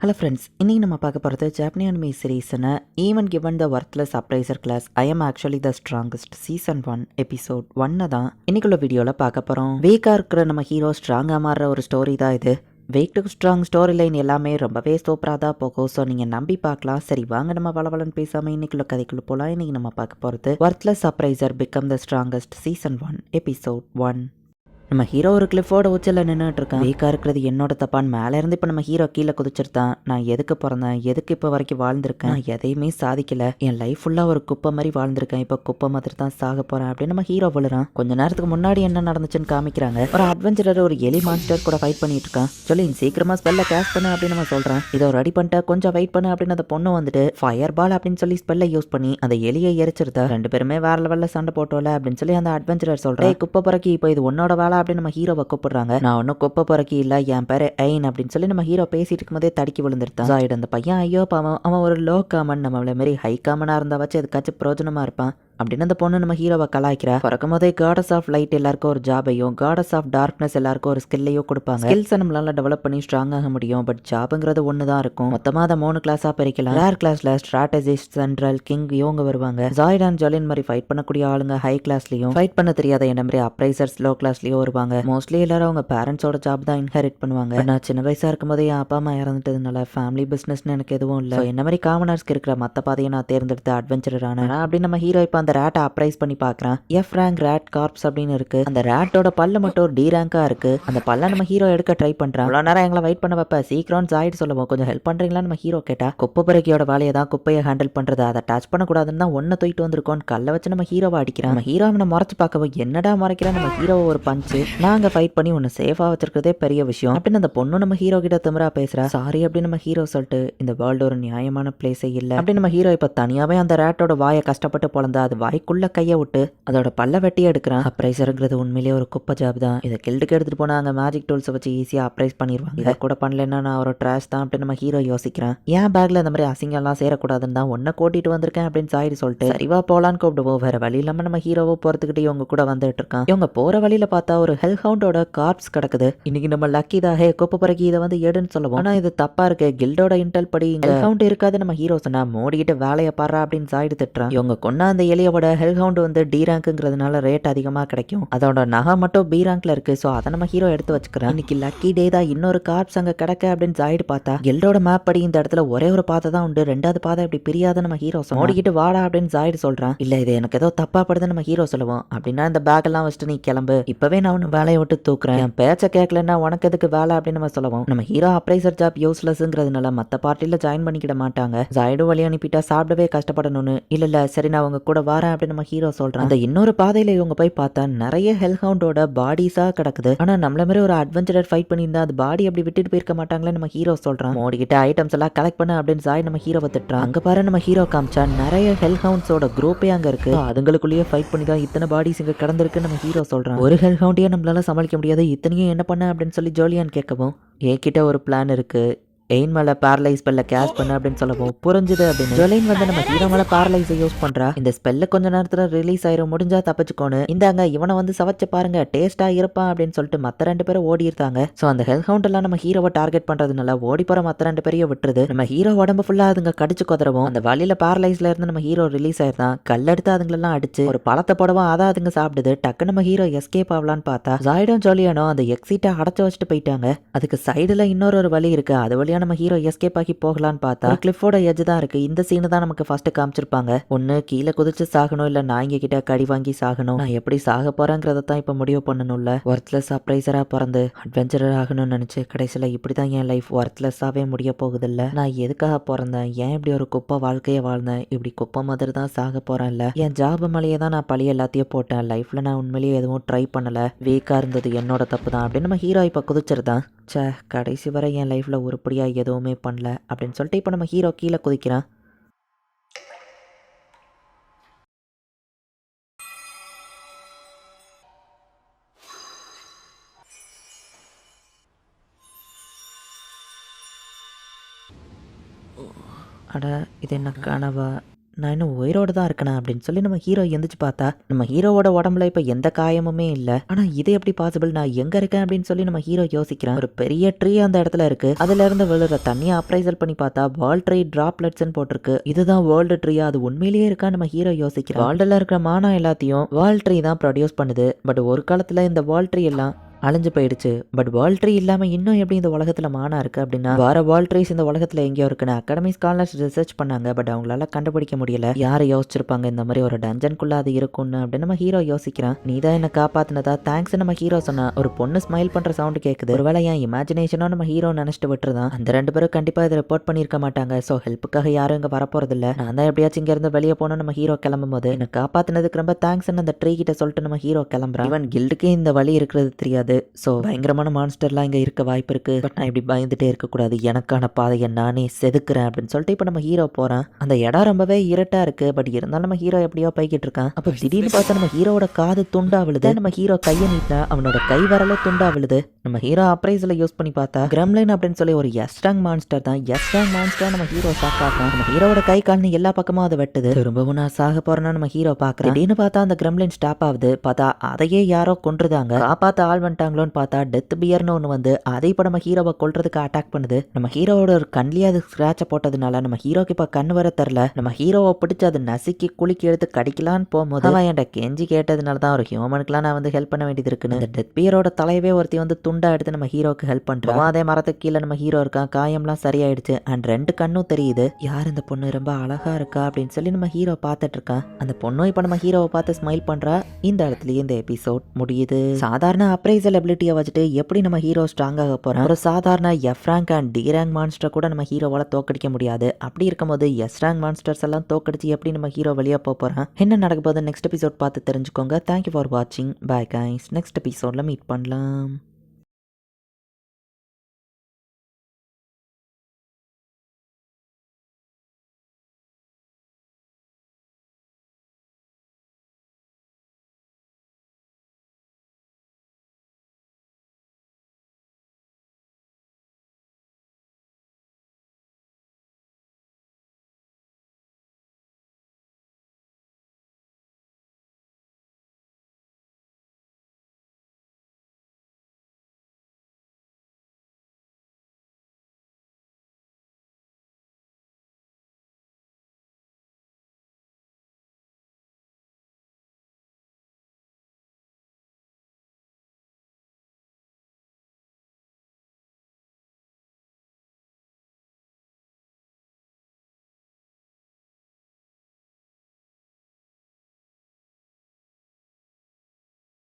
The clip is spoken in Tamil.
ஹலோ ஃப்ரெண்ட்ஸ் இன்னைக்கு நம்ம பார்க்க போகிறது Japanese anime சீரீஸ்னு even given the worthless appraiser class I am actually the strongest season one episode ஒன்னை தான் இன்னைக்குள்ள வீடியோவில் பார்க்க போகிறோம் வீக்காக இருக்கிற நம்ம ஹீரோ ஸ்ட்ராங்காக மாறுற ஒரு ஸ்டோரி தான் இது. Weak to strong story line எல்லாமே ரொம்பவே சூப்பராக தான் போகும். ஸோ நீங்கள் நம்பி பார்க்கலாம். சரி வாங்க நம்ம வளவலன் பேசாமல் இன்னைக்குள்ள கதைக்குள்ள போகலாம் இன்னைக்கு நம்ம பார்க்க போகிறது worthless appraiser become the strongest season one episode one நம்ம ஹீரோ ஒரு கிளிஃபோட உச்சில நின்றுட்டு இருக்கான் வீக்கா இருக்கிறது என்னோட தப்பான்னு மேல இருந்து இப்ப நம்ம ஹீரோ கீழே குதிச்சிருந்தான் நான் எதுக்கு பிறந்தேன்? எதுக்கு இப்ப வரைக்கும் வாழ்ந்திருக்கேன்? நான் எதையுமே சாதிக்கல. என் லைஃப் ஃபுல்லா ஒரு குப்பை மாதிரி வாழ்ந்திருக்கேன். இப்ப குப்பை மாதிரி தான் சாக போறேன் அப்படின்னு நம்ம ஹீரோ விழுறான். கொஞ்ச நேரத்துக்கு முன்னாடி என்ன நடந்துச்சுன்னு காமிக்கிறாங்க. ஒரு அட்வென்ச்சரர் ஒரு எலி மான்ஸ்டர் கூட ஃபைட் பண்ணிட்டு இருக்கான். சொல்லி சீக்கிரமா ஸ்பெல்ல கேஸ் பண்ணு அப்படின்னு நம்ம சொல்றேன். இதை ரெடி பண்ணிட்டு கொஞ்சம் வெயிட் பண்ணு அப்படின்னு அந்த பொண்ணு வந்துட்டு ஃபயர் பால் அப்படின்னு சொல்லி ஸ்பெல்ல யூஸ் பண்ணி அந்த எலியை எரிச்சிருந்தா ரெண்டு பேருமே வேற லெவல்ல சண்டை போட்டோல அப்படின்னு சொல்லி அந்த அட்வென்ச்சரர் சொல்றேன். "ஏய், குப்பை பறக்கி இப்போ இது உன்னோட வேலை அப்படின்னு நம்ம ஹீரோவை கூப்பிடுறாங்க. நான் ஒன்றும் குப்பை பறக்கி இல்லை என் பேர் ஐன் அப்படின்னு சொல்லி நம்ம ஹீரோ பேசிட்டு இருக்கும்போதே தடுக்கி விழுந்துருத்தான். ஜாயிட் அந்த பையன் ஐயோ பாவம் அவன் ஒரு லோ காமன் நம்மள மாதிரி ஹை காமனாக இருந்தா வச்சு எதுக்காச்சும் பிரயோஜனமா இருப்பான். அப்படின்னு அந்த பொண்ணு நம்ம ஹீரோவை கலாய்க்கிற. பிறக்கும் போதே காடஸ் ஆஃப் லைட் எல்லாருக்கும் ஒரு ஜாபையும் காடஸ் ஆஃப் டார்க்னஸ் எல்லாருக்கும் ஒரு ஸ்கில்லையும் கொடுப்பாங்க. ஸ்கில்ஸை நம்மளால டெவலப் பண்ணி ஸ்ட்ராங் ஆக முடியும். பட் ஜாப்ங்கிறது ஒன்று தான் இருக்கும். மொத்தமாக அதை மூணு கிளாஸாக பிரிக்கலாம். ரேர் கிளாஸில் ஸ்ட்ராட்டஜிஸ்ட் சென்ட்ரல் கிங் இவங்க வருவாங்க. ஜாய்ட் அண்ட் ஜாலின் மாதிரி ஃபைட் பண்ணக்கூடிய ஆளுங்க ஹை கிளாஸ்லையும் ஃபைட் பண்ண தெரியாத என்ன மாதிரி அப்ரைசர்ஸ் லோ கிளாஸ்லையும் வருவாங்க. மோஸ்ட்லி எல்லாரும் அவங்க பேரண்ட்ஸோட ஜாப் தான் இன்ஹெரிட் பண்ணுவாங்க. நான் சின்ன வயசாக இருக்கும்போதே என் அப்பா அம்மா இறந்துட்டதுனால ஃபேமிலி பிஸ்னஸ்னு எனக்கு எதுவும் இல்லை. என்ன மாதிரி காமனர்ஸ்க்கு இருக்கிற மற்ற பாதையை நான் தேர்ந்தெடுத்து அட்வென்ச்சரர் ஆனேன். அப்படி நம்ம ஹீரோ இப்போ அந்த ரேட்டை அப்ரைஸ் பண்ணி பார்க்குறான் எஃப் ரேங்க் ரேட் கார்ப்ஸ் அப்படின்னு இருக்கு. அந்த ரேட்டோட பல்லு மட்டும் ஒரு டி ரேங்காக இருக்கு. அந்த பல்ல நம்ம ஹீரோ எடுக்க ட்ரை பண்ணுறான் அவ்வளோ நேரம் எங்களை வெயிட் பண்ண வைப்ப. சீக்கிரம் ஜாயிட் சொல்லுவோம். கொஞ்சம் ஹெல்ப் பண்ணுறீங்களா நம்ம ஹீரோ கேட்டால் குப்பை பிறக்கியோட வேலையை தான் குப்பையை ஹேண்டில் பண்ணுறது அதை டச் பண்ணக்கூடாதுன்னு தான் ஒன்றை தூக்கிட்டு வந்திருக்கோம். கல்லை வச்சு நம்ம ஹீரோவை அடிக்கிறான். நம்ம ஹீரோ அவனை முறைச்சு பார்க்கவும் என்னடா முறைக்கிறா நம்ம ஹீரோவை ஒரு பஞ்சு நாங்கள் ஃபைட் பண்ணி ஒன்று சேஃபாக வச்சிருக்கிறதே பெரிய விஷயம். அப்படின்னு அந்த பொண்ணு நம்ம ஹீரோ கிட்ட திமிரா பேசுறா. சாரி அப்படின்னு நம்ம ஹீரோ சொல்லிட்டு இந்த வேர்ல்டு ஒரு நியாயமான பிளேஸே இல்லை. அப்படின்னு நம்ம ஹீரோ இப்போ தனியாகவே அந்த ரேட்டோட வாயை கஷ்டப்பட்டு பிறந்தா அது வாய்க்குள்ள கையை விட்டு அதோட பல்ல வெட்டி எடுக்கிறான். அப்ரைசருங்கிறது உண்மையிலேயே ஒரு குப்பை ஜாப் தான். இதை கில்டுக்கு எடுத்துட்டு போனால் அங்க மேஜிக் டூல்ஸை வச்சு ஈஸியாக அப்ரைஸ் பண்ணிடுவாங்க இதை கூட பண்ணலன்னா நான் ஒரு ட்ராஷ் தான் அப்படின்னு நம்ம ஹீரோ யோசிக்கிறேன். ஏன் பேக்ல இந்த மாதிரி அசிங்கம்லாம் சேரக்கூடாதுன்னு தான் ஒன்றை கூட்டிட்டு வந்திருக்கேன் அப்படின்னு சாயிடு சொல்லிட்டு சரிவா போகலான்னு கூப்பிடுவோம். வேற வழி இல்லாமல் நம்ம ஹீரோவோ போகிறதுக்கிட்டே இவங்க கூட வந்துட்டு இருக்கான். இவங்க போற வழியில பார்த்தா ஒரு ஹெல் ஹவுண்டோட கார்ப்ஸ் கிடக்குது. இன்னைக்கு நம்ம லக்கி தான் ஹே குப்பை பிறகு இதை வந்து எடுன்னு சொல்லுவோம். ஆனால் இது தப்பா இருக்கு. கில்டோட இன்டெல் படி ஹெல் ஹவுண்ட் இருக்காது நம்ம ஹீரோ சொன்னா மோடிக்கிட்டு வேலையை பாடுறா அப்படின்னு சாயிடு திட்டுறான். இவங்க கொண்டா அந்த எலி ஹெல் ஹவுண்ட் வந்து டி ரேங்க்குங்கிறதுனால ரேட் அதிகமாக கிடைக்கும். அதோட நகை மட்டும் பி ரேங்க்ல இருக்கு. ஸோ அதை நம்ம ஹீரோ எடுத்து வச்சுக்கிறோம் இன்னைக்கு லக்கி டே தான். இன்னொரு கார்ப்ஸ் அங்கே கிடக்க அப்படின்னு ஜாயிடு பார்த்தா எல்லோட மேப் படி இந்த இடத்துல ஒரே ஒரு பாதை தான் உண்டு. ரெண்டாவது பாதை இப்படி பிரியாத நம்ம ஹீரோ ஓடிக்கிட்டு வாடா அப்படின்னு ஜாயிடு சொல்றான். இல்ல இது எனக்கு ஏதோ தப்பா படுதுன்னு நம்ம ஹீரோ சொல்லுவோம். அப்படின்னா இந்த பேக் எல்லாம் வச்சுட்டு நீ கிளம்பு. இப்பவே நான் உன்னை வேலையை விட்டு தூக்குறேன். என் பேச்ச கேட்கலன்னா உனக்கு எதுக்கு வேலை அப்படின்னு நம்ம சொல்லுவோம். நம்ம ஹீரோ அப்ரைசர் ஜாப் யூஸ்லெஸ்ங்கிறதுனால மற்ற பார்ட்டில ஜாயின் பண்ணிக்கிட மாட்டாங்க. ஜாயிடு வழி அனுப்பிட்டா சாப்பிடவே கஷ்டப்படணும்னு. இல்ல இல்ல சரி நான் உங்க கூட வரேன் அப்படின்னு நம்ம ஹீரோ சொல்றான். அந்த இன்னொரு பாதையில இவங்க போய் பார்த்தா நிறைய ஹெல் ஹவுண்டோட பாடிஸா கிடக்குது. ஆனா நம்மள மாதிரி ஒரு அட்வென்ச்சரர் ஃபைட் பண்ணியிருந்தா அது பாடி அப்படி விட்டுட்டு போயிருக்க மாட்டாங்களே நம்ம ஹீரோ சொல்றான். மோடிக்கிட்ட ஐட்டம்ஸ் எல்லாம் கலெக்ட் பண்ண அப்படின்னு சாய் நம்ம ஹீரோவை திட்டுறான். அங்க பாரு நம்ம ஹீரோ காமிச்சா நிறைய ஹெல் ஹவுண்ட்ஸோட குரூப்பே அங்க இருக்கு. அதுங்களுக்குள்ளேயே ஃபைட் பண்ணி தான் இத்தனை பாடிஸ் இங்க கிடந்திருக்கு நம்ம ஹீரோ சொல்றான். ஒரு ஹெல் ஹவுண்டையே நம்மளால சமாளிக்க முடியாது. இத்தனையும் என்ன பண்ண அப்படின்னு சொல்லி ஜோலியான் கேட்கவும் என்கிட்ட ஒரு பிளான் இருக்கு. எயின் மேல பேரலைஸ் ஸ்பெல்ல கேஷ் பண்ண அப்படின்னு சொல்லவும் புரிஞ்சுது அப்படின்னு. ஜொலைன் வந்து நம்ம ஹீரோ மேல பேரலைஸை யூஸ் பண்றா. இந்த ஸ்பெல்ல கொஞ்ச நேரத்துல ரிலீஸ் ஆயிரும் முடிஞ்சா தப்பிச்சுக்கோன்னு. இந்தாங்க இவனை வந்து சவச்சு பாருங்க டேஸ்டா இருப்பான் அப்படின்னு சொல்லிட்டு மத்த ரெண்டு பேரும் ஓடி இருக்காங்க. சோ அந்த ஹெல் ஹவுண்ட் எல்லாம் நம்ம ஹீரோவை டார்கெட் பண்றதுனால ஓடி போற மத்த ரெண்டு பேரையும் விட்டுருது. நம்ம ஹீரோ உடம்பு ஃபுல்லா அதுங்க கடிச்சு கொதரவும் அந்த வழியில பேரலைஸ்ல இருந்து நம்ம ஹீரோ ரிலீஸ் ஆயிருந்தான் கல்லெடுத்து அதுங்களெல்லாம் அடிச்சு ஒரு பழத்தை போடவும் அதான் அதுங்க சாப்பிடுது. டக்கு நம்ம ஹீரோ எஸ்கேப் ஆகலான்னு பார்த்தா ஜாய்டும் ஜோலியானோ அந்த எக்ஸிட்டை அடைச்சு வச்சுட்டு போயிட்டாங்க. அதுக்கு சைடுல இன்னொரு ஒரு வழி இருக்கு. அது வழியா நம்ம ஹீரோ எஸ்கேப் ஆகி போகலான்னு பார்த்தா கிளிஃபோட எஜ் தான் இருக்கு. இந்த சீனு தான் நமக்கு ஃபர்ஸ்ட் காமிச்சிருப்பாங்க. ஒன்னு கீழே குதிச்சு சாகணும் இல்ல நாய்ங்க கிட்ட கடி வாங்கி சாகணும். நான் எப்படி சாக போறேங்கிறத தான் இப்ப முடிவு பண்ணணும்ல. ஒர்த்லெஸ் அப்ரைசரா பிறந்து அட்வென்ச்சரர் ஆகணும்னு நினைச்சு கடைசியில இப்படிதான் என் லைஃப் ஒர்த்லெஸ்ஸாவே முடிய போகுதில்ல. நான் எதுக்காக பிறந்தேன்? ஏன் இப்படி ஒரு குப்பை வாழ்க்கையை வாழ்ந்தேன்? இப்படி குப்பை மாதிரி தான் சாக போறேன்ல. என் ஜாப் மேலேயே தான் நான் பழைய எல்லாத்தையும் போட்டேன். லைஃப்ல நான் உண்மையிலேயே எதுவும் ட்ரை பண்ணல. வீக்கா இருந்தது என்னோட தப்பு தான் அப்படின்னு நம்ம ஹீரோ இப்ப குதிச்சிருந்தான் ச்சே கடைசி வரை என் லைஃப்பில் உருப்படியாக எதுவுமே பண்ணல அப்படின்னு சொல்லிட்டு இப்போ நம்ம ஹீரோ கீழே குதிக்கிறான். அட இது என்ன கனவா? நான் இன்னும் உயிரோடு தான் இருக்கணும் அப்படின்னு சொல்லி நம்ம ஹீரோ எந்திரிச்சு பார்த்தா நம்ம ஹீரோவோட உடம்புல இப்போ எந்த காயமுமே இல்லை. ஆனால் இது எப்படி பாசிபிள் நான் எங்க இருக்கேன் அப்படின்னு சொல்லி நம்ம ஹீரோ யோசிக்கிறான். ஒரு பெரிய ட்ரீ அந்த இடத்துல இருக்கு. அதுல இருந்து விழுற தண்ணியை அப்ரைசல் பண்ணி பார்த்தா வேர்ல்ட் ட்ரீ டிராப்லெட்ஸ்னு போட்டிருக்கு. இதுதான் வேர்ல்டு ட்ரீயா அது உண்மையிலேயே இருக்கா? நம்ம ஹீரோ யோசிக்கிறான். வேர்ல்டில் இருக்கிற மானா எல்லாத்தையும் வேர்ல்ட் ட்ரீ தான் ப்ரொடியூஸ் பண்ணுது. பட் ஒரு காலத்தில் இந்த வேர்ல்ட் ட்ரீ எல்லாம் அழிஞ்சு போயிடுச்சு. பட் வேர்ல்ட் ட்ரீ இல்லாமல் இன்னும் எப்படி இந்த உலகத்தில் மானா இருக்குது அப்படின்னா வார வேர்ல்ட் ட்ரீஸ் இந்த உலகத்தில் எங்கேயோ இருக்குன்னு அகாடமி ஸ்காலர்ஸ் ரிசர்ச் பண்ணாங்க. பட் அவங்களால கண்டுபிடிக்க முடியல. யார் யோசிச்சிருப்பாங்க இந்த மாதிரி ஒரு டஞ்சன்குள்ளே அது இருக்கும்னு அப்படின்னு நம்ம ஹீரோ யோசிக்கிறான். நீ தான் என்ன காப்பாத்தினதா? தேங்க்ஸ் நம்ம ஹீரோ சொன்னா ஒரு பொண்ணு ஸ்மைல் பண்ற சவுண்ட் ஒரு ஒருவேளை என் இமேஜினேஷனோ நம்ம ஹீரோ நினைச்சிட்டு விட்டுருதான். அந்த ரெண்டு பேரும் கண்டிப்பா இதை ரிப்போர்ட் பண்ணியிருக்க மாட்டாங்க. ஸோ ஹெல்ப்புக்காக யாரும் இங்கே வரப்போறது இல்லை நான் தான் எப்படியாச்சும் இங்கேருந்து வெளியே போனோம் நம்ம ஹீரோ கிளம்பும் போது என்ன காப்பாத்தினதுக்கு ரொம்ப தேங்க்ஸ் அந்த ட்ரீ கிட்ட சொல்லிட்டு நம்ம ஹீரோ கிளம்புறான். இவன் கில்டுக்கே இந்த வழி இருக்கிறது தெரியாது. ஸோ பயங்கரமான மான்ஸ்டர்லாம் இங்கே இருக்க வாய்ப்பு இருக்குது பட் நான் இப்படி பயந்துட்டே இருக்கக்கூடாது. எனக்கான பாதையை நானே செதுக்குறேன் அப்படின்னு சொல்லிட்டு இப்போ நம்ம ஹீரோ போகிறேன் அந்த இடம் ரொம்பவே இரட்டாக இருக்குது பட் இருந்தாலும் நம்ம ஹீரோ எப்படியோ போய்கிட்டு இருக்கான். அப்போ திடீர்னு பார்த்தா நம்ம ஹீரோட காது துண்டா விழுது. நம்ம ஹீரோ கையை நீட்டினா அவனோட கை வரல துண்டா விழுது. நம்ம ஹீரோ அப்ரைஸில் யூஸ் பண்ணி பார்த்தா கிரம்லைன் அப்படின்னு சொல்லி ஒரு எஸ்டாங் மான்ஸ்டர் தான். எஸ்டாங் மான்ஸ்டர் நம்ம ஹீரோ ஷாக் ஆகும் நம்ம ஹீரோட கை கால்னு எல்லா பக்கமும் அதை வெட்டுது. திரும்பவும் நான் சாக போறேன்னு நம்ம ஹீரோ பார்க்குறேன். அப்படின்னு பார்த்தா அந்த கிரம்லைன் ஸ்டாப் ஆகுது. பார்த்தா அதையே யாரோ கொன்றுதாங்க. காப்பாத்த ஆள் வந்துட்டாங்களோன்னு பார்த்தா டெத் பியர்னு ஒன்று வந்து அதை இப்போ நம்ம ஹீரோவை கொல்றதுக்கு அட்டாக் பண்ணுது. நம்ம ஹீரோவோட ஒரு கண்ணிலே அது ஸ்க்ராட்சை போட்டதுனால நம்ம ஹீரோக்கு இப்போ கண் வர தெரில நம்ம ஹீரோவை பிடிச்சி அதை நசுக்கி குலுக்கி எடுத்து கடிக்கலான்னு போகும்போது அவன் என்கிட்ட கெஞ்சி கேட்டதுனால தான் ஒரு ஹியூமனுக்குலாம் நான் வந்து ஹெல்ப் பண்ண வேண்டியது இருக்குன்னு. டெத் பியரோட தலையவே ஒருத்தி வந்து துண்டா எடுத்து நம்ம ஹீரோக்கு ஹெல்ப் பண்றான் அதே மரத்துக்கு கீழே நம்ம ஹீரோ இருக்கான் காயம்லாம் சரியாயிடுச்சு. அண்ட் ரெண்டு கண்ணும் தெரியுது. யார் இந்த பொண்ணு? ரொம்ப அழகா இருக்கா? அப்படின்னு சொல்லி நம்ம ஹீரோ பார்த்துட்டு இருக்கான் அந்த பொண்ணும் இப்போ நம்ம ஹீரோவை பார்த்து ஸ்மைல் பண்றா. இந்த இடத்துலயே இந்த எபிசோட் முடியுது. சாதாரண அப்ரைசல் எபிலிட்டியை வச்சுட்டு எப்படி நம்ம ஹீரோ ஸ்ட்ராங் ஆக போறோம் ஒரு சாதாரண F rank and D rank monster கூட நம்ம ஹீரோவால தோக்கடிக்க முடியாது. அப்படி இருக்கும்போது எஸ் ரேங்க் மான்ஸ்டர்ஸ் எல்லாம் தோக்கடிச்சு எப்படி நம்ம ஹீரோ வெளியே போக போறோம் என்ன நடக்க போகுது நெக்ஸ்ட் எபிசோட் பார்த்து தெரிஞ்சுக்கோங்க. தேங்க்யூ ஃபார் வாட்சிங் பை கைஸ் நெக்ஸ்ட் எபிசோட்ல மீட் பண்ணலாம்.